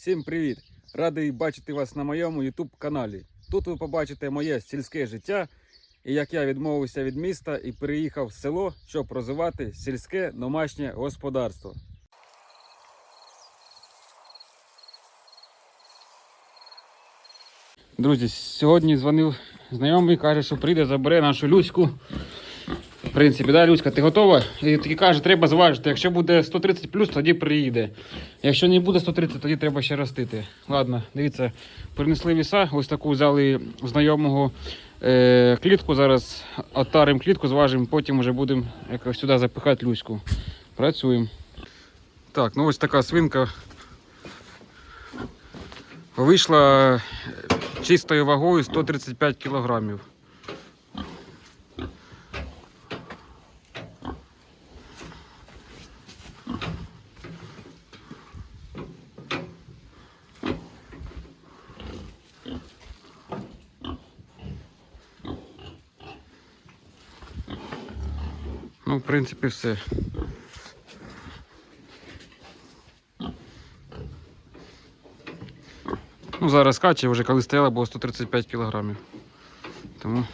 Всім привіт! Радий бачити вас на моєму YouTube каналі. Тут ви побачите моє сільське життя і як я відмовився від міста і переїхав в село, щоб розвивати сільське домашнє господарство. Друзі, сьогодні дзвонив знайомий, каже, що прийде, забере нашу Люську. В принципі, да, Люська, ти готова? І такий каже, треба зважити. Якщо буде 130 плюс, тоді приїде. Якщо не буде 130, тоді треба ще ростити. Ладно, дивіться, принесли віса, ось таку взяли знайомого е, клітку. Зараз отаримо клітку, зважимо, потім вже будемо якось сюди запихати Люську. Працюємо. Так, ну ось така свинка. Вийшла чистою вагою 135 кілограмів. Ну, в принципі, все. Ну, зараз каче, вже коли стояла, було 135 кілограмів. Тому.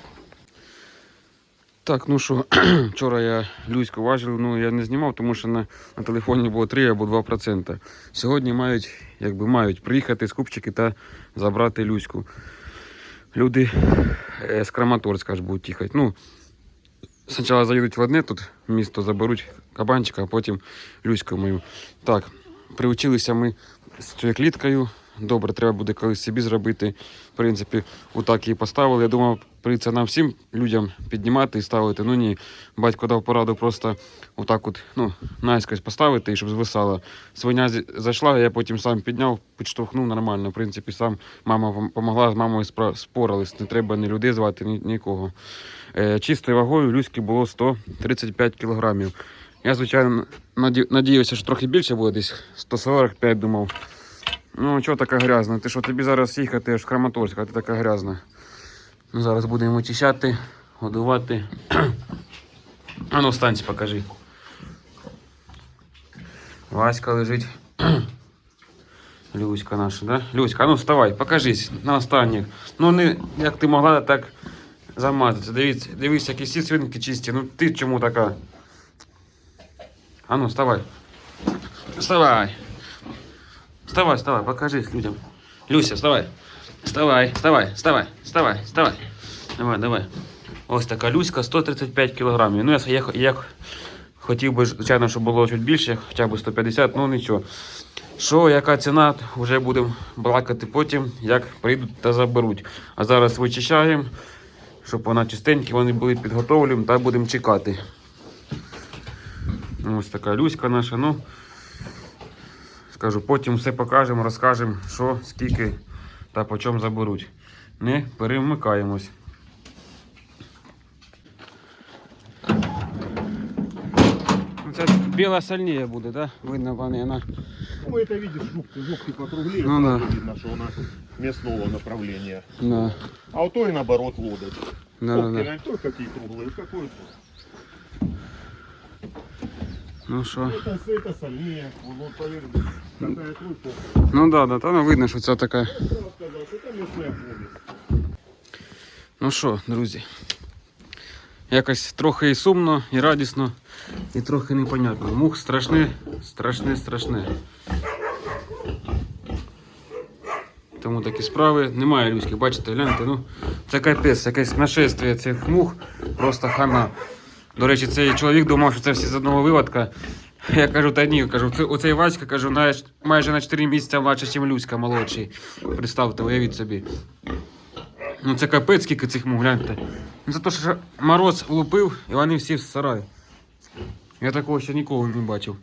Так, ну що, вчора я Люську важив, ну я не знімав, тому що на, на телефоні було 3 або 2%. Сьогодні мають, якби мають приїхати скупчики та забрати Люську. Люди е, з Краматорська аж будуть їхати. Ну, Спочатку заїдуть в одне тут місто, заберуть кабанчика, а потім Люську мою. Так, приучилися ми з цією кліткою. Добре, треба буде колись собі зробити. В принципі, отак її поставили. Я думав, прийдеться нам всім людям піднімати і ставити. Ну ні, батько дав пораду просто отак от, ну, наскось поставити, і щоб звисала. Свиня зайшла, я потім сам підняв, підштовхнув нормально. В принципі, сам мама допомогла, з мамою спорались. Не треба ні людей звати, ні, нікого. Е, чистою вагою Люськи було 135 кілограмів. Я, звичайно, наді- надіявся, що трохи більше буде, десь 145 думав. Ну, чого така грязна? Ти що, тобі зараз їхати аж в Краматорськ, а ти така грязна. Ну, зараз будемо очищати, годувати. А ну, встанься, покажи. Васька лежить. Люська наша, да? Люська, а ну вставай, покажись на останніх. Ну, не як ти могла так замазатися. Дивіться, дивись, які всі свинки чисті. Ну ти чому така? А ну, вставай. Вставай. Вставай, вставай, покажись людям. Люся, вставай. Вставай, вставай, вставай, вставай, вставай. Давай, давай. Ось така Люська 135 кілограмів. Ну, я, я хотів би, звичайно, щоб було чуть більше, хоча б 150, ну нічого. Що, яка ціна, вже будемо балакати потім, як прийдуть та заберуть. А зараз вичищаємо, щоб вона чистенькі, вони були підготовлені, та будемо чекати. Ось така Люська наша. ну Скажу, потім все покажемо, розкажемо, що, скільки та по чому заберуть. Не перемикаємось. Ну, Це біла сильніше буде, да? Видно, пане, вона. Ну, это видишь, жукты, жукты покруглее, Ну да. сразу видно, что она мясного направления. Да, А у той, наоборот, лодочь. да, да, да. той какие круглые, какой твой похуй. Ну да, да, та ну видно, що це така. Ну що, друзі, якось трохи і сумно, і радісно, і трохи непонятно. Мух страшне, страшне, страшне. Тому такі справи. Немає людських, бачите, гляньте, ну це капець, якесь нашествие цих мух, просто хана. До речі, цей чоловік думав, що це всі з одного виводка. Я кажу, та ні, кажу, це, оцей Васька, кажу, на, майже на 4 місяці младше, ніж Люська молодший. Представте, уявіть собі. Ну це капець, скільки цих мух, гляньте. Ну це то, що мороз влупив, і вони всі в сарай. Я такого ще ніколи не бачив.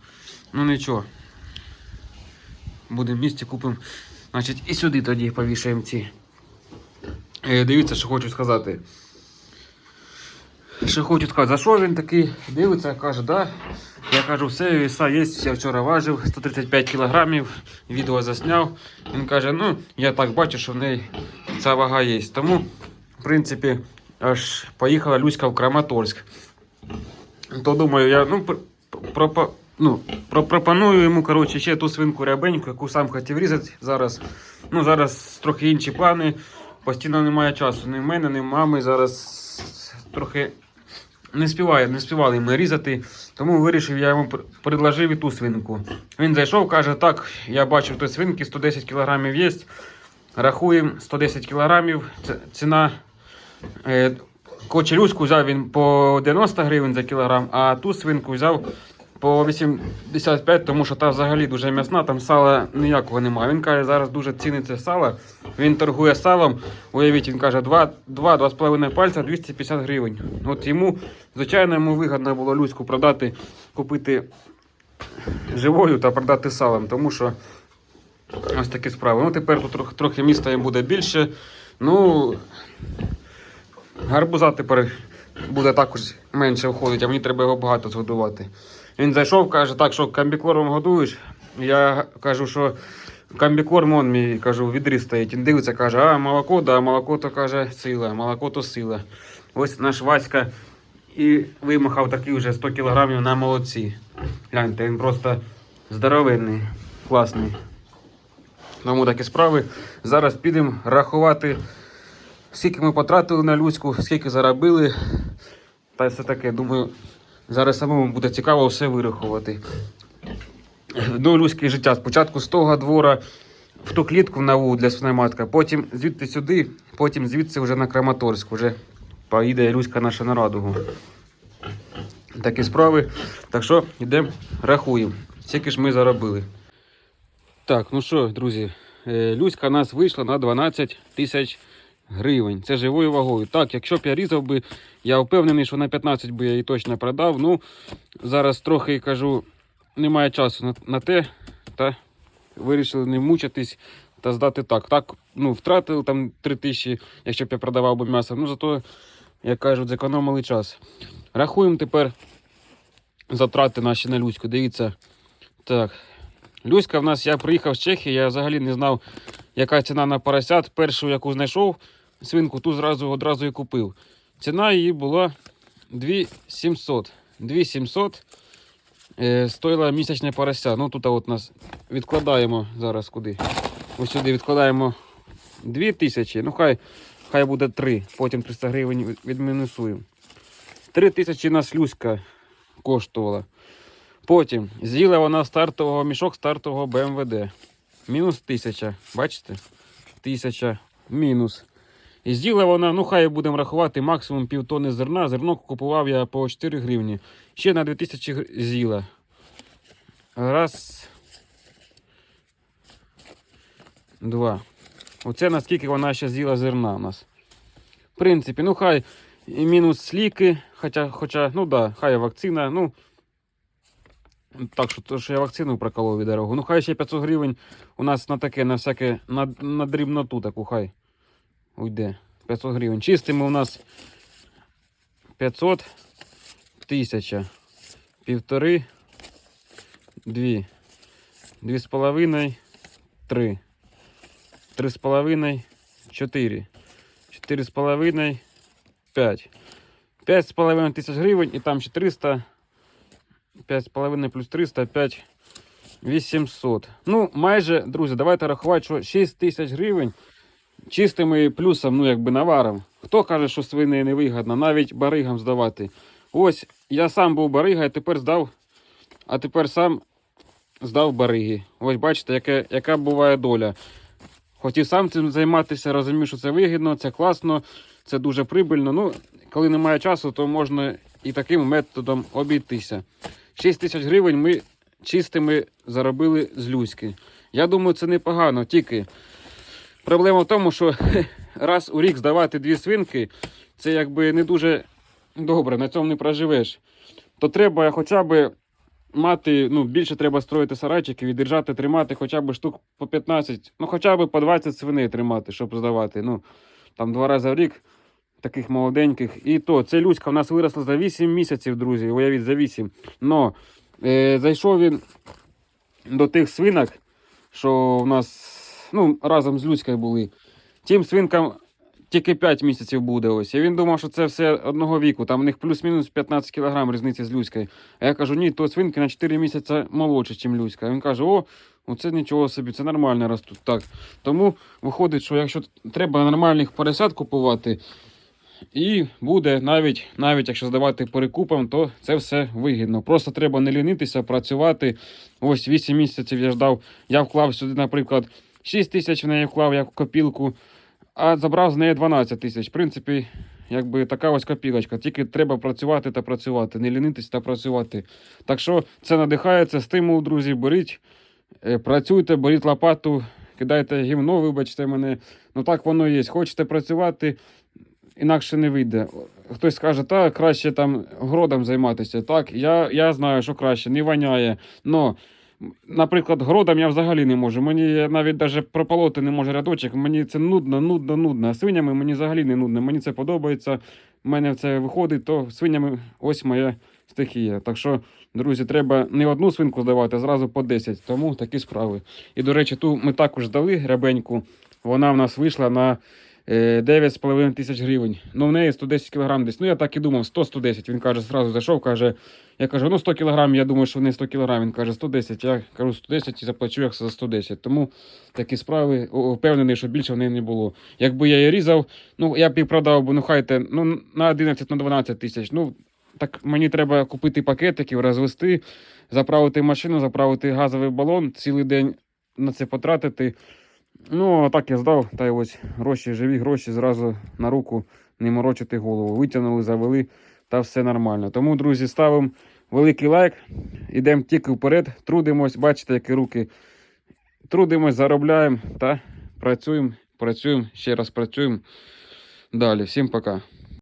Ну нічого. Будемо в місті купимо. Значить, і сюди тоді повішаємо ці. Е, дивіться, що хочу сказати. Що хочу сказати, за що він такий дивиться, каже, да. Я кажу, все, віса є, я вчора важив 135 кілограмів, відео засняв. Він каже, ну, я так бачу, що в неї ця вага є. Тому, в принципі, аж поїхала Люська в Краматорськ. То думаю, я ну, пр- про, ну, про- пропоную йому коротше, ще ту свинку рябеньку, яку сам хотів різати зараз. Ну, зараз трохи інші плани. Постійно немає часу. Ні в мене, ні в мами. Зараз трохи не співає, не співали ми різати. Тому вирішив, я йому предложив і ту свинку. Він зайшов, каже, так, я бачив ту свинки, 110 кг є. Рахуємо 110 кг. Ціна. Е, Кочелюську взяв він по 90 гривень за кілограм, а ту свинку взяв по 85, тому що та взагалі дуже м'ясна, там сала ніякого немає. Він каже, зараз дуже ціниться сало. Він торгує салом. Уявіть, він каже, 2-2,5 пальця 250 гривень. От йому, звичайно, йому вигідно було Люську продати, купити живою та продати салом, тому що ось такі справи. Ну тепер тут трохи, трохи міста їм буде більше. Ну, гарбуза тепер буде також менше входить, а мені треба його багато згодувати. Він зайшов, каже, так, що комбікормом годуєш. Я кажу, що комбікорм он мій кажу, відрі стоїть. Він дивиться, каже, а молоко, да, молоко то каже сила, молоко то сила. Ось наш Васька і вимахав такий вже 100 кілограмів на молоці. Гляньте, він просто здоровенний, класний. Тому такі справи. Зараз підемо рахувати, скільки ми потратили на Люську, скільки заробили. Та все таке, думаю, зараз самому буде цікаво все вирахувати. До Люськи життя. Спочатку з того двора в ту клітку в нову для свиноматка, потім звідти сюди, потім звідси вже на Краматорськ. Вже поїде Люська наша на радугу. Такі справи. Так що йдемо, рахуємо. Скільки ж ми заробили. Так, ну що, друзі, е, Люська нас вийшла на 12 тисяч гривень. Це живою вагою. Так, якщо б я різав би, я впевнений, що на 15 би я її точно продав. Ну, зараз трохи кажу, немає часу на, на те, та вирішили не мучитись та здати так. Так, ну, втратили там 3 тисячі, якщо б я продавав би м'ясо. Ну, зато, як кажуть, зекономили час. Рахуємо тепер затрати наші на Люську. Дивіться. Так, Люська в нас, я приїхав з Чехії, я взагалі не знав, яка ціна на поросят. Першу, яку знайшов свинку, ту зразу одразу і купив. Ціна її була 2700. 2700 е, стоїла місячне порося. Ну тут от нас відкладаємо зараз куди. Ось сюди відкладаємо 2000, ну хай, хай буде 3, потім 300 гривень від- відмінусуємо. 3000 нас Люська коштувала. Потім з'їла вона стартового мішок стартового БМВД. Мінус 1000. Бачите? 1000 мінус. І з'їла вона, ну хай будемо рахувати, максимум півтони зерна. Зерно купував я по 4 гривні. Ще на 2000 з'їла. Раз. Два. Оце наскільки вона ще з'їла зерна у нас. В принципі, ну хай і мінус ліки, хоча, хоча ну да, хай вакцина, ну. Так, що, то, що я вакцину проколов від дорогу. Ну, хай ще 500 гривень у нас на таке, на всяке, на, на дрібноту таку, хай. Уйде. 500 гривень. Чистимо у нас 500, 1000, півтори, дві, дві з половиною, три, три з половиною, чотири, чотири з половиною, п'ять. П'ять з половиною тисяч гривень і там ще 300, 5,5 плюс 300, 5 800. Ну, майже, друзі, давайте рахувати, що 6 тисяч гривень чистим і плюсом, ну, якби наваром. Хто каже, що свини не вигідно, навіть баригам здавати. Ось я сам був барига, а тепер здав, а тепер сам здав бариги. Ось бачите, яке, яка буває доля. Хотів сам цим займатися, розумів, що це вигідно, це класно, це дуже прибильно. Ну, коли немає часу, то можна і таким методом обійтися. 6 тисяч гривень ми чистими заробили з Люськи. Я думаю, це непогано, тільки проблема в тому, що раз у рік здавати дві свинки, це якби не дуже добре, на цьому не проживеш. То треба хоча б мати, ну, більше треба строїти сарайчики, віддержати, тримати хоча б штук по 15, ну хоча б по 20 свиней тримати, щоб здавати. Ну, там два рази в рік таких молоденьких. І то, ця Люська в нас виросла за 8 місяців, друзі. Уявіть, за 8. Но е, зайшов він до тих свинок, що в нас ну, разом з Люською були. Тим свинкам тільки 5 місяців буде ось. І він думав, що це все одного віку. Там у них плюс-мінус 15 кг різниці з Люською. А я кажу, ні, то свинки на 4 місяці молодше, ніж Люська. Він каже, о, оце нічого собі, це нормально ростуть. Так. Тому виходить, що якщо треба нормальних поросят купувати, і буде навіть, навіть якщо здавати перекупом, то це все вигідно. Просто треба не лінитися, працювати. Ось 8 місяців я ждав. Я вклав сюди, наприклад, 6 тисяч в неї вклав як копілку, а забрав з неї 12 тисяч. В принципі, якби така ось копілочка. Тільки треба працювати та працювати, не лінитися та працювати. Так що це надихає, це стимул, друзі. Беріть, е, працюйте, беріть лопату, кидайте гівно, вибачте мене. Ну так воно є. Хочете працювати, інакше не вийде. Хтось скаже, так, краще там городом займатися. Так, я, я знаю, що краще, не воняє. Но, наприклад, городом я взагалі не можу. Мені навіть даже прополоти не можу рядочок. Мені це нудно, нудно, нудно. А свинями мені взагалі не нудно. Мені це подобається. У мене це виходить, то свинями ось моя стихія. Так що, друзі, треба не одну свинку здавати, а зразу по 10. Тому такі справи. І, до речі, ту ми також дали грабеньку. Вона в нас вийшла на 9,5 тисяч гривень. Ну, в неї 110 кг десь. Ну, я так і думав, 100-110. Він каже, зразу зайшов, каже, я кажу, ну 100 кг, я думаю, що не 100 кг. Він каже, 110. Я кажу, 110 і заплачу як за 110. Тому такі справи, впевнений, що більше в неї не було. Якби я її різав, ну я б її продав, бо ну хайте, ну на 11 на 12 тисяч. Ну, так мені треба купити пакетиків, розвести, заправити машину, заправити газовий балон, цілий день на це потратити. Ну, а так я здав, та й ось гроші, живі гроші зразу на руку, не морочити голову. Витягнули, завели, та все нормально. Тому, друзі, ставимо великий лайк, ідемо тільки вперед, трудимось, бачите, які руки. Трудимось, заробляємо та працюємо, працюємо, ще раз працюємо. Далі. Всім пока.